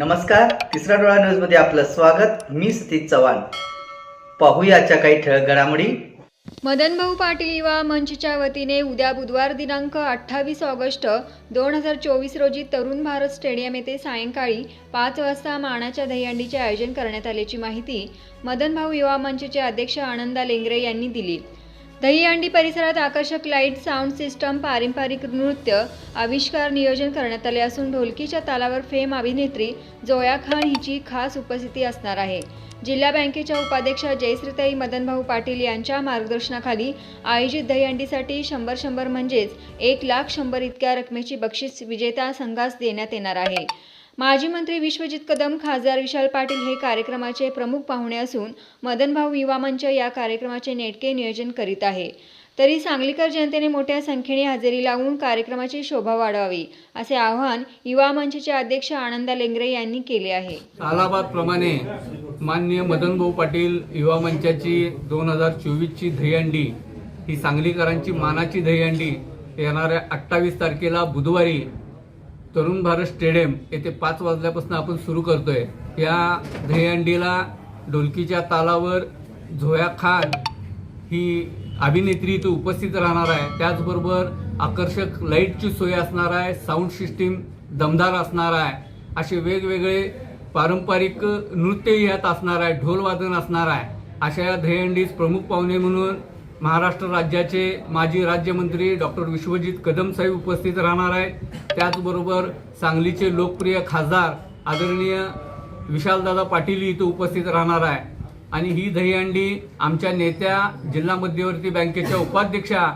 नमस्कार तिसरा डोळा न्यूजमध्ये आपलं स्वागत. मी सतीश चव्हाण. पाहूयाच्या काही ठळक घडामोडी. मदनभाऊ पाटील युवा मंचच्या वतीने उद्या बुधवार दिनांक अठ्ठावीस ऑगस्ट दोन हजार चोवीस रोजी तरुण भारत स्टेडियम येथे सायंकाळी पाच वाजता मानाच्या दहीहंडीचे आयोजन करण्यात आल्याची माहिती मदनभाऊ युवा मंचचे अध्यक्ष आनंदा लेंगरे यांनी दिली. दहीहंडी परिसरात आकर्षक लाइट साऊंड सिस्टम पारंपरिक नृत्य आविष्कार नियोजन करण्यात आले असून ढोलकीच्या तालावर फेम अभिनेत्री जोया खान हिची खास उपस्थिती असणार आहे. जिल्हा बँकेच्या उपाध्यक्षा जयश्रीताई मदनभाऊ पाटील यांच्या मार्गदर्शनाखाली आयोजित दहीहंडीसाठी शंभर शंभर म्हणजेच एक लाख शंभर इतक्या रकमेची बक्षीस विजेता संघास देण्यात येणार आहे. माजी मंत्री विश्वजित कदम खासदार विशाल पाटील हे कार्यक्रमाचे प्रमुख पाहुणे असून मदनभाऊ युवा मंच या कार्यक्रमाचे नेटके नियोजन करीत आहे. तरी सांगलीकर जनतेने मोठ्या संख्येने हजेरी लावून कार्यक्रमाची शोभा वाढवावी असे आवाहन युवा मंचचे अध्यक्ष आनंदा लेंगरे यांनी केले आहे. प्रमाणे माननीय मदनभाऊ पाटील युवा मंचाची दोन हजार चोवीसची दहीहंडी ही सांगलीकरांची मानाची दहीहंडी येणाऱ्या अठ्ठावीस तारखेला बुधवारी तरुण भारत स्टेडियम येथे पाच वाजल्यापासून आपण सुरू करतोय. या दहीहंडीला ढोलकीच्या तालावर झोया खान ही अभिनेत्री इथे उपस्थित राहणार आहे. त्याचबरोबर आकर्षक लाईटची सोय असणार आहे साऊंड सिस्टीम दमदार असणार आहे. असे वेगवेगळे पारंपरिक नृत्यही यात असणार आहे ढोलवादन असणार आहे. अशा या दहीहंडीस प्रमुख पाहुणे म्हणून महाराष्ट्र राज्याचे माजी राज्यमंत्री डॉक्टर विश्वजित कदम साहेब उपस्थित राहणार आहेत. त्याचबरोबर सांगलीचे लोकप्रिय खासदार आदरणीय विशालदादा पाटील इथं उपस्थित राहणार आहे. आणि ही दहीहंडी आमच्या नेत्या जिल्हा मध्यवर्ती बँकेच्या उपाध्यक्षा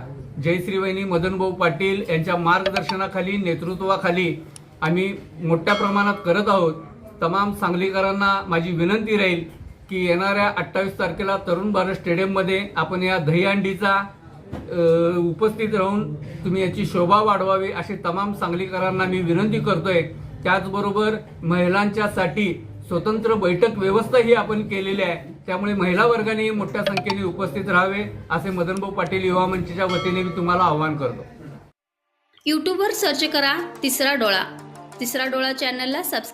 जयश्रीवहिनी मदनभाऊ पाटील यांच्या मार्गदर्शनाखाली नेतृत्वाखाली आम्ही मोठ्या प्रमाणात करत आहोत. तमाम सांगलीकरांना माझी विनंती राहील की येणाऱ्या अठ्ठावीस तारखेला तरुण भारत स्टेडियममध्ये आपण या दहीहंडीचा उपस्थित राहून तुम्ही याची शोभा वाढवावी अशी तमाम सांगलीकरांना मी विनंती करतोय. त्याचबरोबर महिलांच्यासाठी स्वतंत्र बैठक व्यवस्था ही आपण केलेली आहे. त्यामुळे महिला वर्गाने मोठ्या संख्येने उपस्थित राहावे असे मदनभाऊ पाटील युवा मंचच्या वतीने मी तुम्हाला आवाहन करतो. युट्यूबवर सर्च करा तिसरा डोळा. तिसरा डोळा चॅनलला सबस्क्राईब